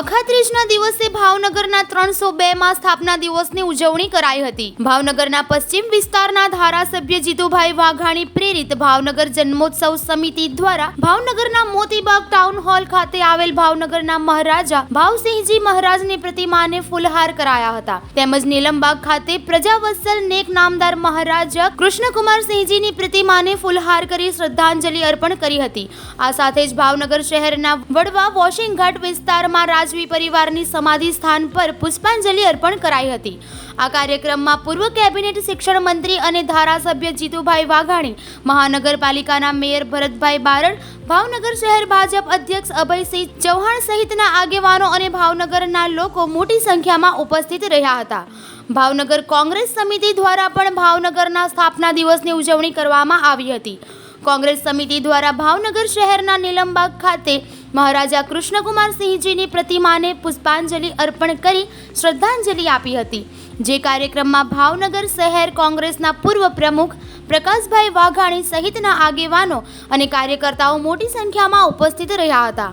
અખાત્રીજના દિવસે ભાવનગરના ત્રણસો બે માં સ્થાપના દિવસની ઉજવણી કરાઈ હતી. ભાવનગરના પશ્ચિમ વિસ્તારના ધારાસભ્ય જીતુભાઈ વાઘાણી પ્રેરિત ભાવનગર જન્મોત્સવ સમિતિ દ્વારા ભાવનગરના મોતીબાગ ટાઉન હોલ ખાતે આવેલ ભાવનગરના મહારાજા ભાવસિંહજી મહારાજની પ્રતિમાને ફૂલહાર કરાયા હતા. તેમજ નીલમબાગ ખાતે પ્રજાવત્સલ નેક નામદાર મહારાજા કૃષ્ણકુમારસિંહજીની પ્રતિમાને ફૂલહાર કરી શ્રદ્ધાંજલિ અર્પણ કરી હતી. આ સાથે જ ભાવનગર શહેરના વડવા વોશિંગ ઘાટ વિસ્તારમાં રાજવી પરિવારની સમાધિ સ્થાન પર પુષ્પાંજલિ અર્પણ કરાઈ હતી. આ કાર્યક્રમમાં પૂર્વ કેબિનેટ શિક્ષણ મંત્રી અને ધારાસભ્ય જીતુભાઈ વાઘાણી, મહાનગરપાલિકાના મેયર ભરતભાઈ બારડ ભાવનગર શહેર ભાજપ અધ્યક્ષ અભયસિંહ ચૌહાણ સહિતના આગેવાનો અને ભાવનગરના લોકો મોટી સંખ્યામાં ઉપસ્થિત રહ્યા હતા. ભાવનગર કોંગ્રેસ સમિતિ દ્વારા પણ ભાવનગરના સ્થાપના દિવસની ઉજવણી કરવામાં આવી હતી. કોંગ્રેસ સમિતિ દ્વારા ભાવનગર શહેરના નીલમબાગ ખાતે મહારાજા કૃષ્ણકુમારસિંહજીની પ્રતિમાને પુષ્પાંજલિ અર્પણ કરી શ્રદ્ધાંજલિ આપી હતી. જે કાર્યક્રમમાં ભાવનગર શહેર કોંગ્રેસના પૂર્વ પ્રમુખ પ્રકાશભાઈ વાઘાણી સહિતના આગેવાનો અને કાર્યકર્તાઓ મોટી સંખ્યામાં ઉપસ્થિત રહ્યા હતા.